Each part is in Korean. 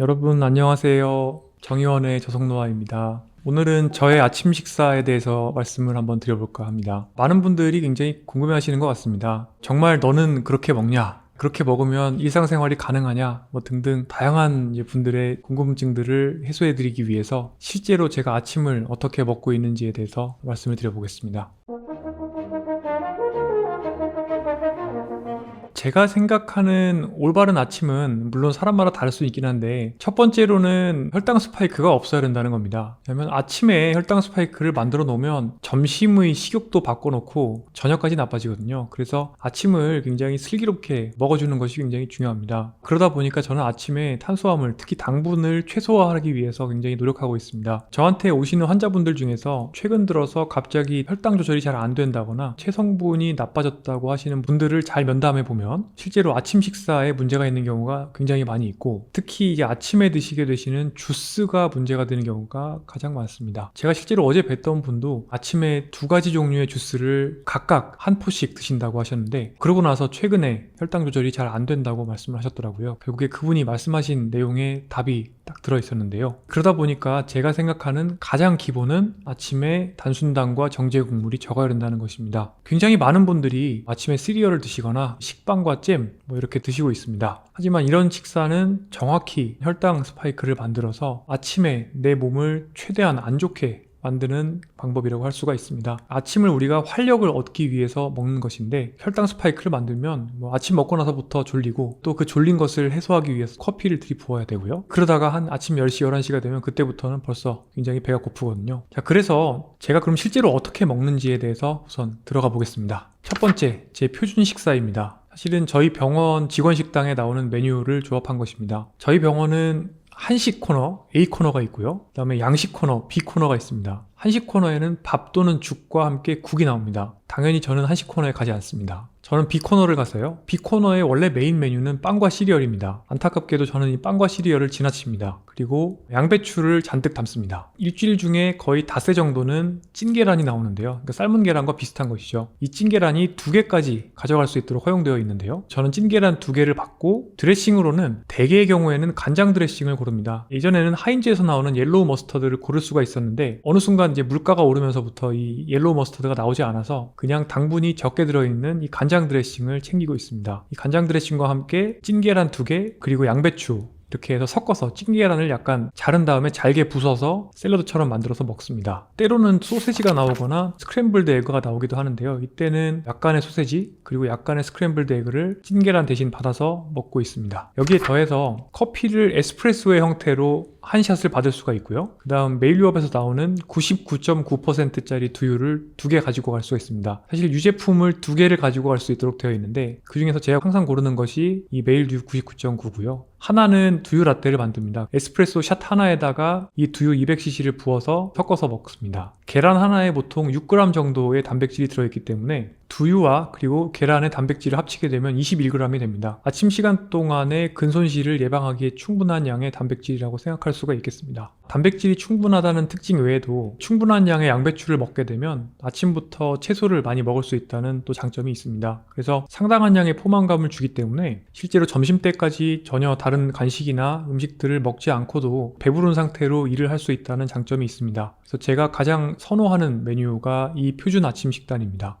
여러분 안녕하세요. 정의원의 저성노아입니다. 오늘은 저의 아침 식사에 대해서 말씀을 한번 드려볼까 합니다. 많은 분들이 굉장히 궁금해 하시는 것 같습니다. 정말 너는 그렇게 먹냐? 그렇게 먹으면 일상생활이 가능하냐? 뭐 등등 다양한 분들의 궁금증들을 해소해 드리기 위해서 실제로 제가 아침을 어떻게 먹고 있는지에 대해서 말씀을 드려보겠습니다. 제가 생각하는 올바른 아침은 물론 사람마다 다를 수 있긴 한데 첫 번째로는 혈당 스파이크가 없어야 된다는 겁니다. 왜냐면 아침에 혈당 스파이크를 만들어 놓으면 점심의 식욕도 바꿔놓고 저녁까지 나빠지거든요. 그래서 아침을 굉장히 슬기롭게 먹어주는 것이 굉장히 중요합니다. 그러다 보니까 저는 아침에 탄수화물, 특히 당분을 최소화하기 위해서 굉장히 노력하고 있습니다. 저한테 오시는 환자분들 중에서 최근 들어서 갑자기 혈당 조절이 잘 안 된다거나 체성분이 나빠졌다고 하시는 분들을 잘 면담해 보면 실제로 아침 식사에 문제가 있는 경우가 굉장히 많이 있고 특히 이제 아침에 드시게 되시는 주스가 문제가 되는 경우가 가장 많습니다. 제가 실제로 어제 뵀던 분도 아침에 두 가지 종류의 주스를 각각 한 포씩 드신다고 하셨는데 그러고 나서 최근에 혈당 조절이 잘 안 된다고 말씀을 하셨더라고요. 결국에 그분이 말씀하신 내용에 답이 딱 들어 있었는데요. 그러다 보니까 제가 생각하는 가장 기본은 아침에 단순당과 정제 국물이 적어야 된다는 것입니다. 굉장히 많은 분들이 아침에 시리얼을 드시거나 식빵과 잼 뭐 이렇게 드시고 있습니다. 하지만 이런 식사는 정확히 혈당 스파이크를 만들어서 아침에 내 몸을 최대한 안 좋게 만드는 방법이라고 할 수가 있습니다. 아침을 우리가 활력을 얻기 위해서 먹는 것인데 혈당 스파이크를 만들면 뭐 아침 먹고 나서부터 졸리고 또 그 졸린 것을 해소하기 위해서 커피를 들이부어야 되고요. 그러다가 한 아침 10시, 11시가 되면 그때부터는 벌써 굉장히 배가 고프거든요. 자, 그래서 제가 그럼 실제로 어떻게 먹는지에 대해서 우선 들어가 보겠습니다. 첫 번째, 제 표준 식사입니다. 사실은 저희 병원 직원 식당에 나오는 메뉴를 조합한 것입니다. 저희 병원은 한식 코너 A 코너가 있고요. 그 다음에 양식 코너 B 코너가 있습니다. 한식 코너에는 밥 또는 죽과 함께 국이 나옵니다. 당연히 저는 한식 코너에 가지 않습니다. 저는 B 코너를 가서요. B 코너의 원래 메인 메뉴는 빵과 시리얼입니다. 안타깝게도 저는 이 빵과 시리얼을 지나칩니다. 그리고 양배추를 잔뜩 담습니다. 일주일 중에 거의 닷새 정도는 찐 계란이 나오는데요. 그러니까 삶은 계란과 비슷한 것이죠. 이 찐 계란이 두 개까지 가져갈 수 있도록 허용되어 있는데요. 저는 찐 계란 두 개를 받고 드레싱으로는 대개의 경우에는 간장 드레싱을 고릅니다. 예전에는 하인즈에서 나오는 옐로우 머스터드를 고를 수가 있었는데 어느 순간 이제 물가가 오르면서부터 이 옐로우 머스터드가 나오지 않아서 그냥 당분이 적게 들어있는 이 간장 드레싱을 챙기고 있습니다. 이 간장 드레싱과 함께 찐 계란 두 개, 그리고 양배추, 이렇게 해서 섞어서 찐 계란을 약간 자른 다음에 잘게 부숴서 샐러드처럼 만들어서 먹습니다. 때로는 소세지가 나오거나 스크램블드 에그가 나오기도 하는데요. 이때는 약간의 소세지 그리고 약간의 스크램블드 에그를 찐 계란 대신 받아서 먹고 있습니다. 여기에 더해서 커피를 에스프레소의 형태로 한 샷을 받을 수가 있고요. 그 다음 메일유업에서 나오는 99.9%짜리 두유를 두 개 가지고 갈 수가 있습니다. 사실 유제품을 두 개를 가지고 갈 수 있도록 되어 있는데 그 중에서 제가 항상 고르는 것이 이 메일듀 99.9고요. 하나는 두유 라떼를 만듭니다. 에스프레소 샷 하나에다가 이 두유 200cc를 부어서 섞어서 먹습니다. 계란 하나에 보통 6g 정도의 단백질이 들어있기 때문에 두유와 그리고 계란의 단백질을 합치게 되면 21g이 됩니다. 아침 시간 동안의 근손실을 예방하기에 충분한 양의 단백질이라고 생각할 수가 있겠습니다. 단백질이 충분하다는 특징 외에도 충분한 양의 양배추를 먹게 되면 아침부터 채소를 많이 먹을 수 있다는 또 장점이 있습니다. 그래서 상당한 양의 포만감을 주기 때문에 실제로 점심 때까지 전혀 다른 간식이나 음식들을 먹지 않고도 배부른 상태로 일을 할 수 있다는 장점이 있습니다. 그래서 제가 가장 선호하는 메뉴가 이 표준 아침 식단입니다.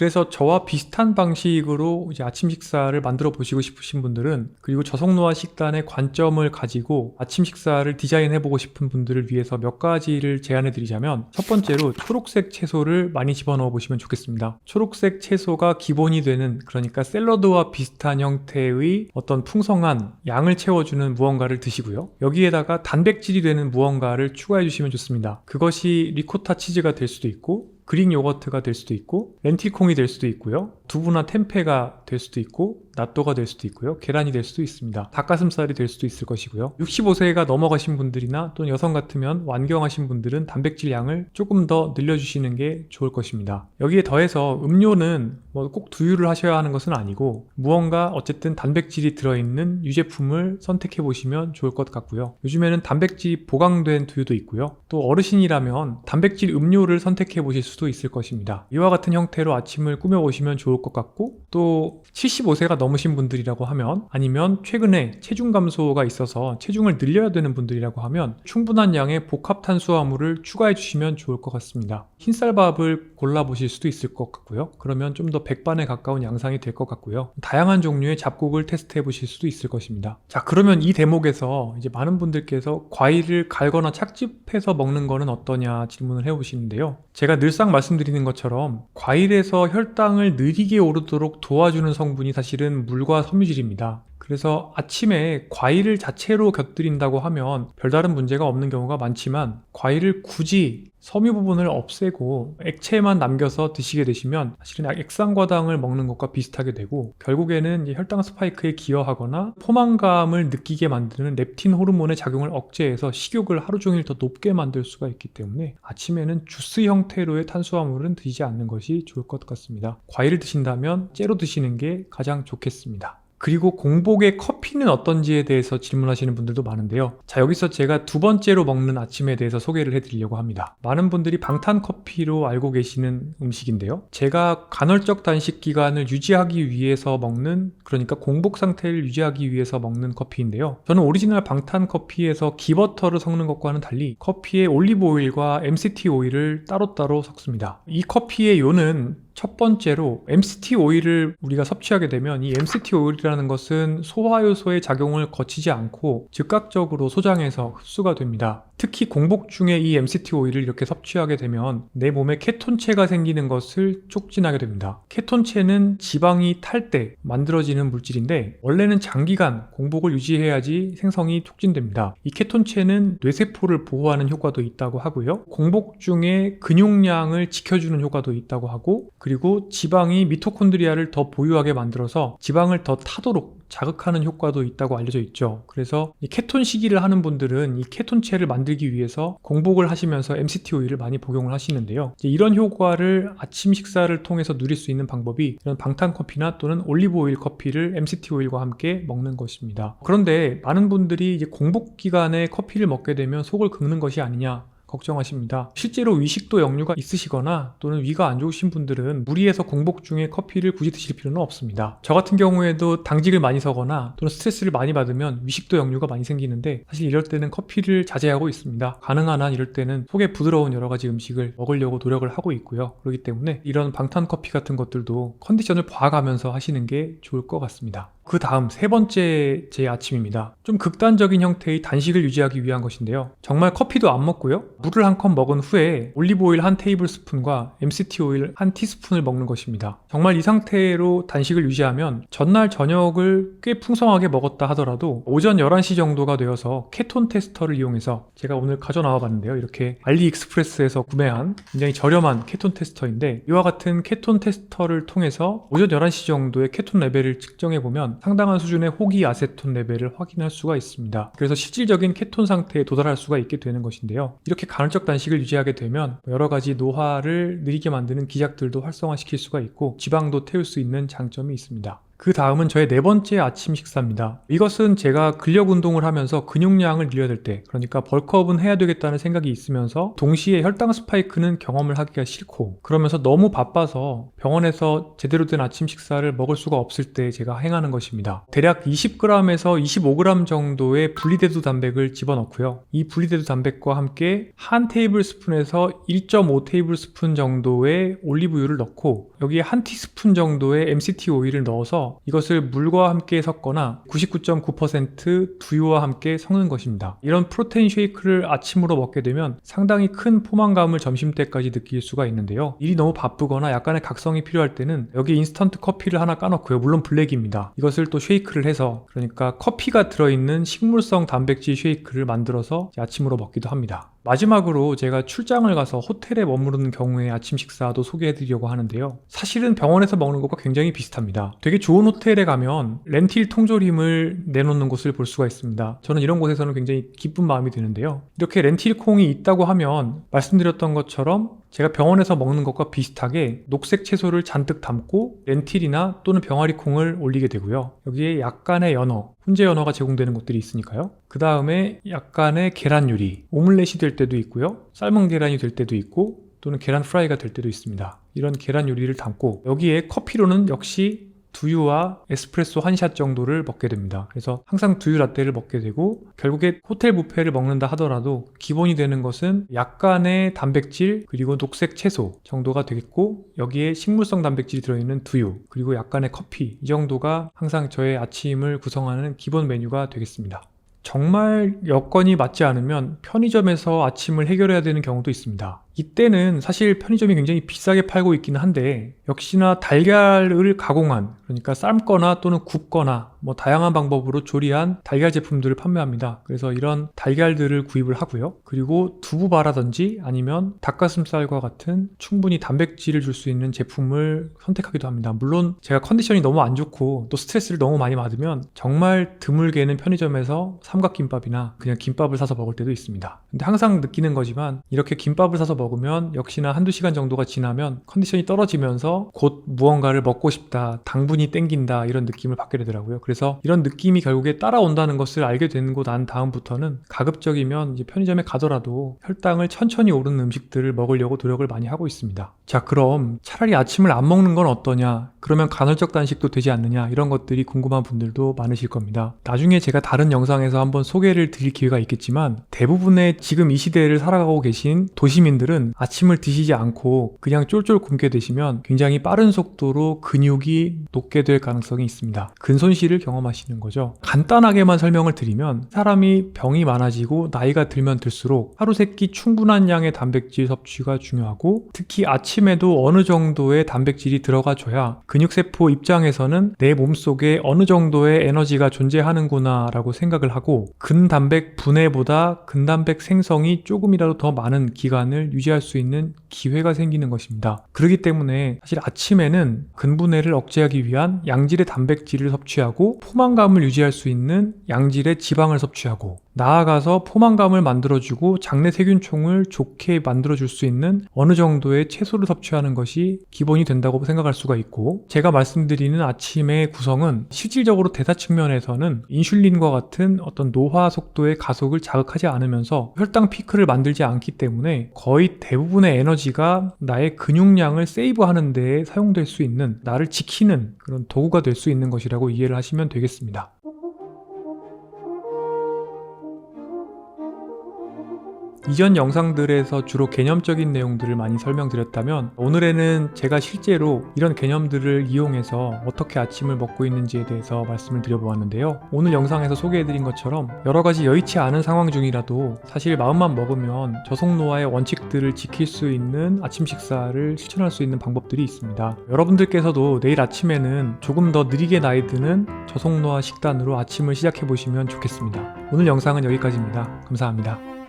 그래서 저와 비슷한 방식으로 이제 아침 식사를 만들어 보시고 싶으신 분들은 그리고 저속노화 식단의 관점을 가지고 아침 식사를 디자인해 보고 싶은 분들을 위해서 몇 가지를 제안해 드리자면 첫 번째로 초록색 채소를 많이 집어넣어 보시면 좋겠습니다. 초록색 채소가 기본이 되는 그러니까 샐러드와 비슷한 형태의 어떤 풍성한 양을 채워주는 무언가를 드시고요. 여기에다가 단백질이 되는 무언가를 추가해 주시면 좋습니다. 그것이 리코타 치즈가 될 수도 있고 그릭 요거트가 될 수도 있고 렌틸콩이 될 수도 있고요. 두부나 템페가 될 수도 있고 낫또가 될 수도 있고요. 계란이 될 수도 있습니다. 닭가슴살이 될 수도 있을 것이고요. 65세가 넘어가신 분들이나 또는 여성 같으면 완경하신 분들은 단백질 양을 조금 더 늘려주시는 게 좋을 것입니다. 여기에 더해서 음료는 뭐 꼭 두유를 하셔야 하는 것은 아니고 무언가 어쨌든 단백질이 들어있는 유제품을 선택해 보시면 좋을 것 같고요. 요즘에는 단백질이 보강된 두유도 있고요. 또 어르신이라면 단백질 음료를 선택해 보실 수도 있을 것입니다. 이와 같은 형태로 아침을 꾸며 보시면 좋을 좋을 것 같고 또 75세가 넘으신 분들이라고 하면 아니면 최근에 체중 감소가 있어서 체중을 늘려야 되는 분들이라고 하면 충분한 양의 복합 탄수화물을 추가해 주시면 좋을 것 같습니다. 흰쌀밥을 골라보실 수도 있을 것 같고요. 그러면 좀 더 백반에 가까운 양상이 될 것 같고요. 다양한 종류의 잡곡을 테스트해 보실 수도 있을 것입니다. 자, 그러면 이 대목에서 이제 많은 분들께서 과일을 갈거나 착즙해서 먹는 거는 어떠냐 질문을 해 오시는데요. 제가 늘상 말씀드리는 것처럼 과일에서 혈당을 느리게 오르도록 도와주는 성분이 사실은 물과 섬유질입니다. 그래서 아침에 과일을 자체로 곁들인다고 하면 별다른 문제가 없는 경우가 많지만 과일을 굳이 섬유 부분을 없애고 액체만 남겨서 드시게 되시면 사실은 액상과당을 먹는 것과 비슷하게 되고 결국에는 혈당 스파이크에 기여하거나 포만감을 느끼게 만드는 렙틴 호르몬의 작용을 억제해서 식욕을 하루 종일 더 높게 만들 수가 있기 때문에 아침에는 주스 형태로의 탄수화물은 드시지 않는 것이 좋을 것 같습니다. 과일을 드신다면 째로 드시는 게 가장 좋겠습니다. 그리고 공복의 커피는 어떤지에 대해서 질문하시는 분들도 많은데요. 자, 여기서 제가 두 번째로 먹는 아침에 대해서 소개를 해드리려고 합니다. 많은 분들이 방탄 커피로 알고 계시는 음식인데요. 제가 간헐적 단식 기간을 유지하기 위해서 먹는, 그러니까 공복 상태를 유지하기 위해서 먹는 커피인데요. 저는 오리지널 방탄 커피에서 기버터를 섞는 것과는 달리 커피에 올리브 오일과 MCT 오일을 따로따로 섞습니다. 이 커피의 요는 첫 번째로 MCT 오일을 우리가 섭취하게 되면 이 MCT 오일이라는 것은 소화효소의 작용을 거치지 않고 즉각적으로 소장해서 흡수가 됩니다. 특히 공복 중에 이 MCT 오일을 이렇게 섭취하게 되면 내 몸에 케톤체가 생기는 것을 촉진하게 됩니다. 케톤체는 지방이 탈 때 만들어지는 물질인데 원래는 장기간 공복을 유지해야지 생성이 촉진됩니다. 이 케톤체는 뇌세포를 보호하는 효과도 있다고 하고요. 공복 중에 근육량을 지켜주는 효과도 있다고 하고 그리고 지방이 미토콘드리아를 더 보유하게 만들어서 지방을 더 타도록 자극하는 효과도 있다고 알려져 있죠. 그래서 이 케톤 시기를 하는 분들은 이 케톤체를 만들기 위해서 공복을 하시면서 MCT 오일을 많이 복용을 하시는데요. 이런 효과를 아침 식사를 통해서 누릴 수 있는 방법이 이런 방탄 커피나 또는 올리브 오일 커피를 MCT 오일과 함께 먹는 것입니다. 그런데 많은 분들이 공복 기간에 커피를 먹게 되면 속을 긁는 것이 아니냐 걱정하십니다. 실제로 위식도 역류가 있으시거나 또는 위가 안 좋으신 분들은 무리해서 공복 중에 커피를 굳이 드실 필요는 없습니다. 저 같은 경우에도 당직을 많이 서거나 또는 스트레스를 많이 받으면 위식도 역류가 많이 생기는데 사실 이럴 때는 커피를 자제하고 있습니다. 가능한 한 이럴 때는 속에 부드러운 여러 가지 음식을 먹으려고 노력을 하고 있고요. 그렇기 때문에 이런 방탄 커피 같은 것들도 컨디션을 봐가면서 하시는 게 좋을 것 같습니다. 그 다음 세 번째 제 아침입니다. 좀 극단적인 형태의 단식을 유지하기 위한 것인데요. 정말 커피도 안 먹고요. 물을 한 컵 먹은 후에 올리브 오일 한 테이블 스푼과 MCT 오일 한 티스푼을 먹는 것입니다. 정말 이 상태로 단식을 유지하면 전날 저녁을 꽤 풍성하게 먹었다 하더라도 오전 11시 정도가 되어서 케톤 테스터를 이용해서 제가 오늘 가져 나와 봤는데요. 이렇게 알리익스프레스에서 구매한 굉장히 저렴한 케톤 테스터인데 이와 같은 케톤 테스터를 통해서 오전 11시 정도의 케톤 레벨을 측정해 보면 상당한 수준의 호기 아세톤 레벨을 확인할 수가 있습니다. 그래서 실질적인 케톤 상태에 도달할 수가 있게 되는 것인데요. 이렇게 간헐적 단식을 유지하게 되면 여러 가지 노화를 느리게 만드는 기작들도 활성화시킬 수가 있고 지방도 태울 수 있는 장점이 있습니다. 그 다음은 저의 네 번째 아침 식사입니다. 이것은 제가 근력 운동을 하면서 근육량을 늘려야 될 때, 그러니까 벌크업은 해야 되겠다는 생각이 있으면서 동시에 혈당 스파이크는 경험을 하기가 싫고, 그러면서 너무 바빠서 병원에서 제대로 된 아침 식사를 먹을 수가 없을 때 제가 행하는 것입니다. 대략 20g에서 25g 정도의 분리대두 단백을 집어넣고요. 이 분리대두 단백과 함께 한 테이블 스푼에서 1.5 테이블 스푼 정도의 올리브유를 넣고 여기에 한 티스푼 정도의 MCT 오일을 넣어서 이것을 물과 함께 섞거나 99.9% 두유와 함께 섞는 것입니다. 이런 프로테인 쉐이크를 아침으로 먹게 되면 상당히 큰 포만감을 점심 때까지 느낄 수가 있는데요. 일이 너무 바쁘거나 약간의 각성이 필요할 때는 여기 인스턴트 커피를 하나 까놓고요. 물론 블랙입니다. 이것을 또 쉐이크를 해서 그러니까 커피가 들어있는 식물성 단백질 쉐이크를 만들어서 아침으로 먹기도 합니다. 마지막으로 제가 출장을 가서 호텔에 머무르는 경우에 아침 식사도 소개해드리려고 하는데요. 사실은 병원에서 먹는 것과 굉장히 비슷합니다. 되게 좋은 호텔에 가면 렌틸 통조림을 내놓는 곳을 볼 수가 있습니다. 저는 이런 곳에서는 굉장히 기쁜 마음이 드는데요. 이렇게 렌틸 콩이 있다고 하면 말씀드렸던 것처럼 제가 병원에서 먹는 것과 비슷하게 녹색 채소를 잔뜩 담고 렌틸이나 또는 병아리 콩을 올리게 되고요. 여기에 약간의 연어, 훈제 연어가 제공되는 곳들이 있으니까요. 그 다음에 약간의 계란 요리, 오믈렛이 될 때도 있고요. 삶은 계란이 될 때도 있고 또는 계란 프라이가 될 때도 있습니다. 이런 계란 요리를 담고 여기에 커피로는 역시 두유와 에스프레소 한 샷 정도를 먹게 됩니다. 그래서 항상 두유 라떼를 먹게 되고 결국에 호텔 뷔페를 먹는다 하더라도 기본이 되는 것은 약간의 단백질 그리고 녹색 채소 정도가 되겠고 여기에 식물성 단백질이 들어있는 두유 그리고 약간의 커피 이 정도가 항상 저의 아침을 구성하는 기본 메뉴가 되겠습니다. 정말 여건이 맞지 않으면 편의점에서 아침을 해결해야 되는 경우도 있습니다. 이때는 사실 편의점이 굉장히 비싸게 팔고 있기는 한데 역시나 달걀을 가공한 그러니까 삶거나 또는 굽거나 뭐 다양한 방법으로 조리한 달걀 제품들을 판매합니다. 그래서 이런 달걀들을 구입을 하고요. 그리고 두부바라든지 아니면 닭가슴살과 같은 충분히 단백질을 줄 수 있는 제품을 선택하기도 합니다. 물론 제가 컨디션이 너무 안 좋고 또 스트레스를 너무 많이 받으면 정말 드물게는 편의점에서 삼각김밥이나 그냥 김밥을 사서 먹을 때도 있습니다. 근데 항상 느끼는 거지만 이렇게 김밥을 사서 먹으면 역시나 한두 시간 정도가 지나면 컨디션이 떨어지면서 곧 무언가를 먹고 싶다, 당분이 땡긴다 이런 느낌을 받게 되더라고요. 그래서 이런 느낌이 결국에 따라온다는 것을 알게 되고 난 다음부터는 가급적이면 이제 편의점에 가더라도 혈당을 천천히 오르는 음식들을 먹으려고 노력을 많이 하고 있습니다. 자, 그럼 차라리 아침을 안 먹는 건 어떠냐? 그러면 간헐적 단식도 되지 않느냐? 이런 것들이 궁금한 분들도 많으실 겁니다. 나중에 제가 다른 영상에서 한번 소개를 드릴 기회가 있겠지만 대부분의 지금 이 시대를 살아가고 계신 도시민들은 아침을 드시지 않고 그냥 쫄쫄 굶게 되시면 굉장히 빠른 속도로 근육이 녹게 될 가능성이 있습니다. 근손실을 경험하시는 거죠. 간단하게만 설명을 드리면 사람이 병이 많아지고 나이가 들면 들수록 하루 세끼 충분한 양의 단백질 섭취가 중요하고 특히 아침에도 어느 정도의 단백질이 들어가줘야 근육세포 입장에서는 내 몸속에 어느 정도의 에너지가 존재하는구나 라고 생각을 하고 근단백 분해보다 근단백 생성이 조금이라도 더 많은 기간을 유지할 수 있는 기회가 생기는 것입니다. 그렇기 때문에 사실 아침에는 근분해를 억제하기 위한 양질의 단백질을 섭취하고 포만감을 유지할 수 있는 양질의 지방을 섭취하고 나아가서 포만감을 만들어주고 장내 세균총을 좋게 만들어줄 수 있는 어느 정도의 채소를 섭취하는 것이 기본이 된다고 생각할 수가 있고 제가 말씀드리는 아침의 구성은 실질적으로 대사 측면에서는 인슐린과 같은 어떤 노화 속도의 가속을 자극하지 않으면서 혈당 피크를 만들지 않기 때문에 거의 대부분의 에너지가 나의 근육량을 세이브하는 데에 사용될 수 있는 나를 지키는 그런 도구가 될 수 있는 것이라고 이해를 하시면 되겠습니다. 이전 영상들에서 주로 개념적인 내용들을 많이 설명드렸다면 오늘에는 제가 실제로 이런 개념들을 이용해서 어떻게 아침을 먹고 있는지에 대해서 말씀을 드려보았는데요. 오늘 영상에서 소개해드린 것처럼 여러 가지 여의치 않은 상황 중이라도 사실 마음만 먹으면 저속노화의 원칙들을 지킬 수 있는 아침 식사를 실천할 수 있는 방법들이 있습니다. 여러분들께서도 내일 아침에는 조금 더 느리게 나이 드는 저속노화 식단으로 아침을 시작해 보시면 좋겠습니다. 오늘 영상은 여기까지입니다. 감사합니다.